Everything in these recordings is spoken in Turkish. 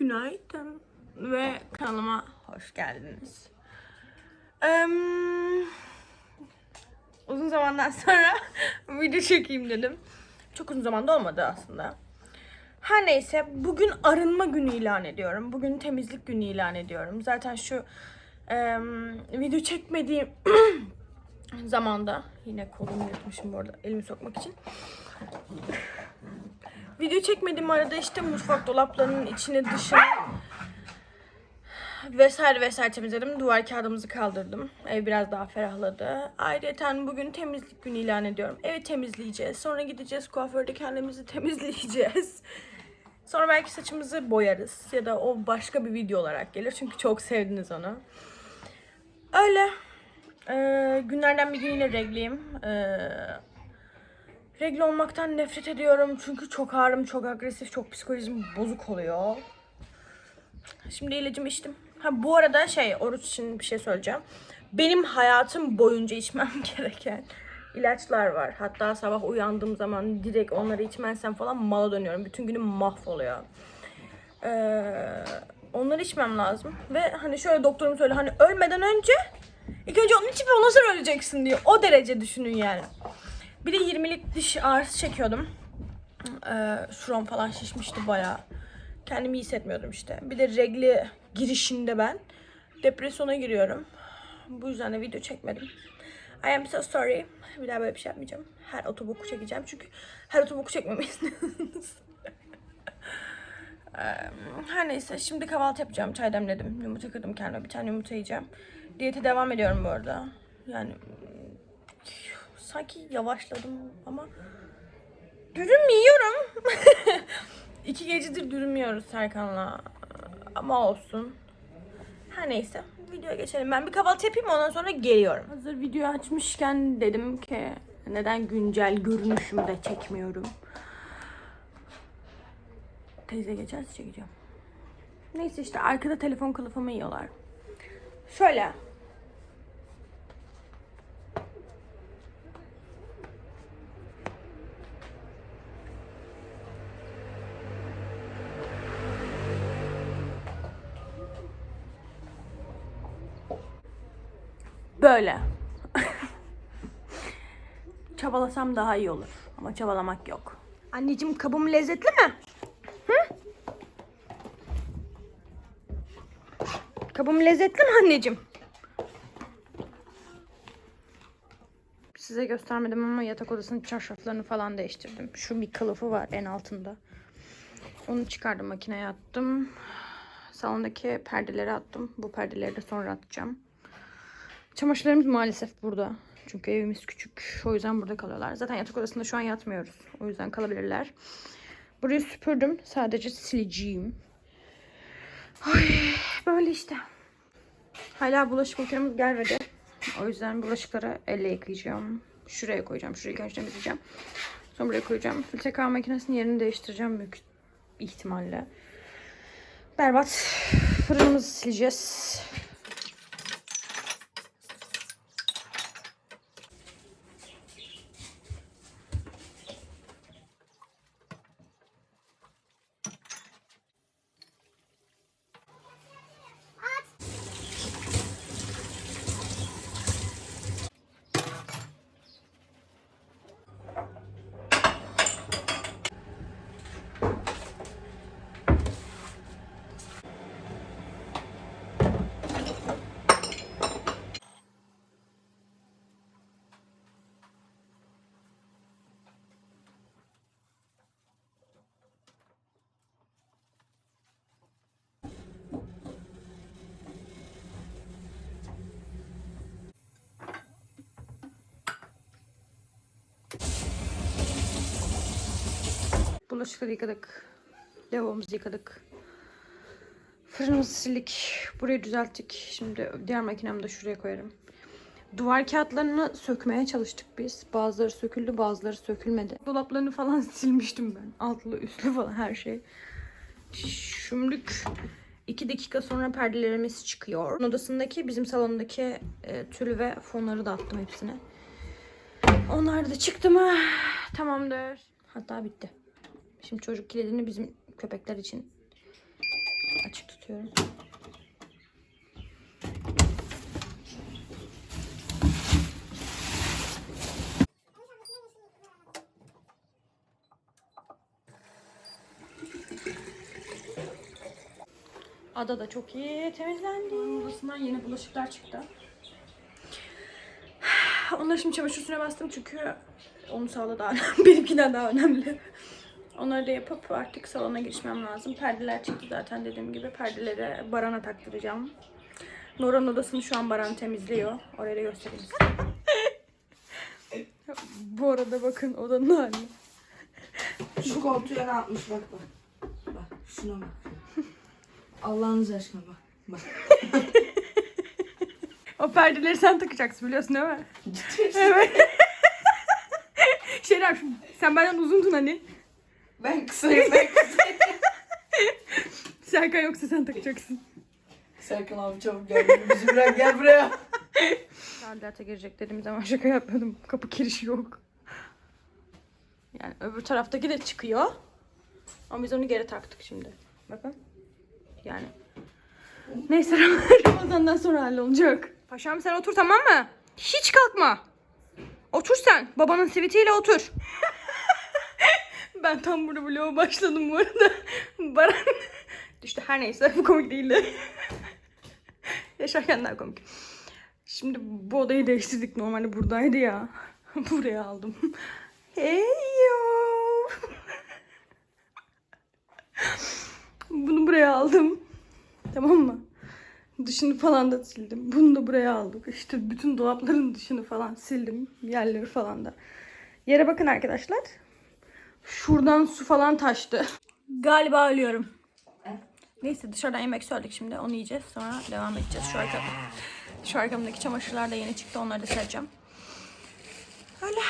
Günaydın ve kanalıma hoş geldiniz. Em, uzun zamandan sonra video çekeyim dedim. Çok uzun zamanda olmadı aslında. Her neyse bugün arınma günü ilan ediyorum. Bugün temizlik günü ilan ediyorum. Zaten şu em, video çekmediğim zamanda yine kolumu yırtmışım bu arada elimi sokmak için. Video çekmediğim arada işte mutfak dolaplarının içini dışını vesaire vesaire temizledim. Duvar kağıdımızı kaldırdım. Ev biraz daha ferahladı. Ayrıca bugün temizlik günü ilan ediyorum. Evi temizleyeceğiz. Sonra gideceğiz kuaförde kendimizi temizleyeceğiz. Sonra belki saçımızı boyarız. Ya da o başka bir video olarak gelir. Çünkü çok sevdiniz onu. Öyle. Ee, günlerden bir gün yine regliyim. Ee, Regl olmaktan nefret ediyorum çünkü çok ağrım, çok agresif, çok psikolojim bozuk oluyor. Şimdi ilacımı içtim. Ha bu arada şey oruç için bir şey söyleyeceğim. Benim hayatım boyunca içmem gereken ilaçlar var. Hatta sabah uyandığım zaman direkt onları içmezsem falan mala dönüyorum. Bütün günüm mahvoluyor. Ee, onları içmem lazım. Ve hani şöyle doktorum söyle hani ölmeden önce ilk önce onu içip ondan sonra öleceksin diyor. O derece düşünün yani. Bir de 20'lik diş ağrısı çekiyordum. Ee, şuram falan şişmişti bayağı. Kendimi iyi hissetmiyordum işte. Bir de regli girişinde ben depresyona giriyorum. Bu yüzden de video çekmedim. I am so sorry. Bir daha böyle bir şey yapmayacağım. Her otoboku çekeceğim çünkü her otoboku çekmemi. Ee, Her neyse şimdi kahvaltı yapacağım. Çay demledim. Yumurta kırdım kendime. Bir tane yumurta yiyeceğim. Diyete devam ediyorum bu arada. Yani sanki yavaşladım ama dürüm yiyorum. İki gecedir dürüm yiyoruz Serkan'la. Ama olsun. Her neyse. Videoya geçelim. Ben bir kahvaltı yapayım ondan sonra geliyorum. Hazır video açmışken dedim ki neden güncel görünüşümde çekmiyorum. Teyze geçerse çekeceğim. Neyse işte arkada telefon kılıfımı yiyorlar. Şöyle. Böyle. Çabalasam daha iyi olur. Ama çabalamak yok. Anneciğim kabım lezzetli mi? Hı? Kabım lezzetli mi anneciğim? Size göstermedim ama yatak odasının çarşaflarını falan değiştirdim. Şu bir kılıfı var en altında. Onu çıkardım makineye attım. Salondaki perdeleri attım. Bu perdeleri de sonra atacağım. Çamaşırlarımız maalesef burada. Çünkü evimiz küçük. O yüzden burada kalıyorlar. Zaten yatak odasında şu an yatmıyoruz. O yüzden kalabilirler. Burayı süpürdüm. Sadece sileceğim. Ay, böyle işte. Hala bulaşık makinemiz gelmedi. O yüzden bulaşıkları elle yıkayacağım. Şuraya koyacağım. Şurayı ilk önce temizleyeceğim. Sonra buraya koyacağım. Filtre kahve makinesinin yerini değiştireceğim büyük ihtimalle. Berbat. Fırınımızı sileceğiz. Bulaşıkları yıkadık. Lavabomuzu yıkadık. Fırınımızı sildik. Burayı düzelttik. Şimdi diğer makinemi de şuraya koyarım. Duvar kağıtlarını sökmeye çalıştık biz. Bazıları söküldü, bazıları sökülmedi. Dolaplarını falan silmiştim ben. Altlı, üstlü falan her şey. Şimdilik 2 dakika sonra perdelerimiz çıkıyor. Odasındaki bizim salondaki e, tül ve fonları da attım hepsine. Onlar da çıktı mı tamamdır. Hatta bitti. Şimdi çocuk kilidini bizim köpekler için atıyorum. Ada da çok iyi temizlendi. Odasından yeni bulaşıklar çıktı. Onları şimdi çamaşır suyuna bastım çünkü onun sağlığı daha önemli. Benimkinden daha önemli. Onları da yapıp artık salona geçmem lazım. Perdeler çıktı zaten dediğim gibi. Perdeleri Baran'a taktıracağım. Nora'nın odasını şu an Baran temizliyor. Oraya da göstereyim size. Bu arada bakın odanın haline. Şu koltuğa ne yapmış bak bak. Bak şuna bak. Allah'ınız aşkına bak. Bak. O perdeleri sen takacaksın biliyorsun değil mi? evet. Şeref sen benden uzundun hani. Ben kısayım ben kısayım. Serkan yoksa sen takacaksın. Serkan abi çabuk gel. Bizi bırak gel buraya. Tadilata girecek dediğim zaman şaka yapmadım. Kapı kirişi yok. Yani öbür taraftaki de çıkıyor. Ama biz onu geri taktık şimdi. Bakın. Yani. Neyse Ramazan'dan sonra hallolacak. Paşam sen otur tamam mı? Hiç kalkma. Otur sen. Babanın sivitiyle otur. Ben tam burada vloga başladım bu arada. Baran düştü. Her neyse bu komik değildi. Yaşarken daha komik. Şimdi bu odayı değiştirdik. Normalde buradaydı ya. Buraya aldım. Hey yo. Bunu buraya aldım. Tamam mı? Dışını falan da sildim. Bunu da buraya aldık. İşte bütün dolapların dışını falan sildim. Yerleri falan da. Yere bakın arkadaşlar. Şuradan su falan taştı. Galiba ölüyorum. Neyse dışarıdan yemek söyledik şimdi. Onu yiyeceğiz. Sonra devam edeceğiz. Şu arkamda. Şu arkamdaki çamaşırlar da yeni çıktı. Onları da sereceğim. Öyle.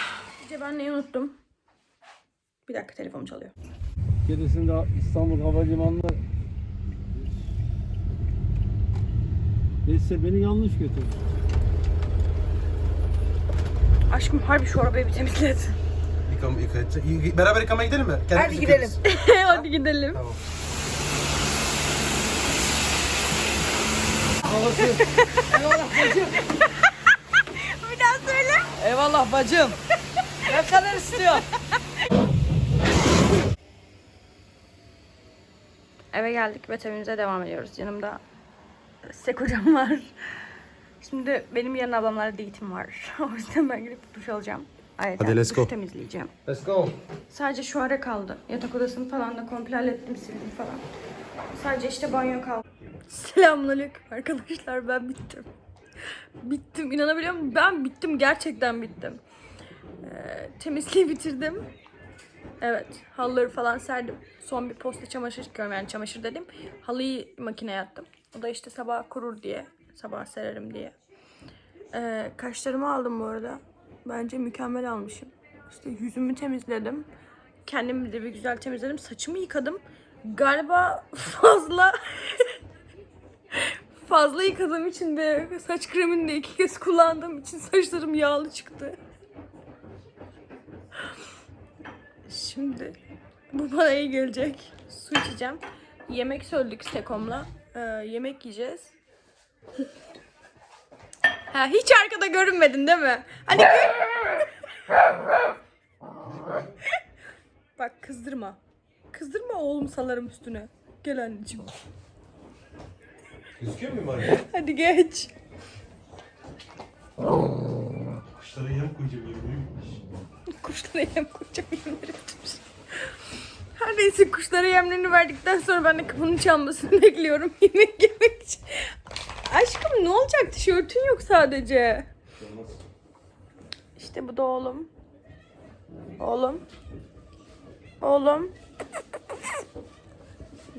Gece ben neyi unuttum? Bir dakika telefonum çalıyor. Gerisinde İstanbul Havalimanı'na Neyse beni yanlış götürdü. Aşkım harbi şu arabayı bir temizlet. Yıkam, yıkayacak. Y- Beraber yıkamaya gidelim mi? Kendimiz Hadi yıkarız. gidelim. Hadi gidelim. Tamam. Eyvallah bacım. Bir daha söyle. Eyvallah bacım. Ne kadar istiyorsun? Eve geldik ve temizliğe devam ediyoruz. Yanımda Sek hocam var. Şimdi benim yarın ablamlarla date'im var. o yüzden ben gidip duş alacağım. Ayrıca Hadi, let's go. temizleyeceğim. Let's go. Sadece şu ara kaldı. Yatak odasını falan da komple hallettim, sildim falan. Sadece işte banyo kaldı. Selamünaleyküm arkadaşlar ben bittim. Bittim inanabiliyor musun? Ben bittim gerçekten bittim. Ee, temizliği bitirdim. Evet halıları falan serdim. Son bir posta çamaşır çıkıyorum yani çamaşır dedim. Halıyı makineye attım. O da işte sabah kurur diye. Sabah sererim diye. Ee, kaşlarımı aldım bu arada. Bence mükemmel almışım. İşte yüzümü temizledim. Kendimi de bir güzel temizledim. Saçımı yıkadım. Galiba fazla fazla yıkadığım için ve saç kremini de iki kez kullandığım için saçlarım yağlı çıktı. Şimdi bu bana iyi gelecek. Su içeceğim. Yemek söyledik Sekom'la. Ee, yemek yiyeceğiz. Ha, hiç arkada görünmedin değil mi? Gör. Bak kızdırma. Kızdırma oğlum salarım üstüne. Gel anneciğim. Gözüküyor muyum araya? Hadi geç. Kuşlara yem koyacağım yemeği. Kuşlara yem koyacağım yemleri tutmuş. Her neyse kuşlara yemlerini verdikten sonra ben de kapının çalmasını bekliyorum yemek yemek için. Aşkım ne olacak tişörtün yok sadece. İşte bu da oğlum. Oğlum. Oğlum.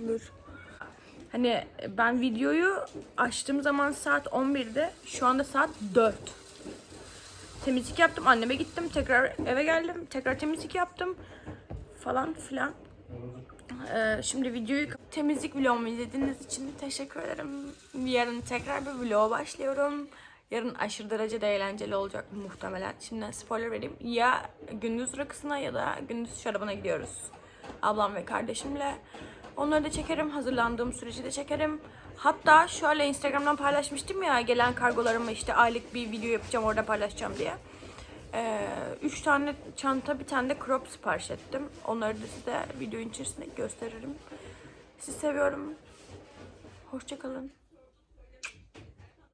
Dur. Hani ben videoyu açtığım zaman saat 11'de. Şu anda saat 4. Temizlik yaptım. Anneme gittim. Tekrar eve geldim. Tekrar temizlik yaptım. Falan filan. Ee, şimdi videoyu temizlik vlogumu izlediğiniz için teşekkür ederim. Yarın tekrar bir vloga başlıyorum. Yarın aşırı derecede eğlenceli olacak muhtemelen. Şimdiden spoiler vereyim. Ya gündüz rakısına ya da gündüz şarabına gidiyoruz. Ablam ve kardeşimle. Onları da çekerim. Hazırlandığım süreci de çekerim. Hatta şöyle Instagram'dan paylaşmıştım ya gelen kargolarımı işte aylık bir video yapacağım orada paylaşacağım diye. Ee, üç tane çanta bir tane de crop sipariş ettim. Onları da size videonun içerisinde gösteririm. Sizi seviyorum. Hoşçakalın.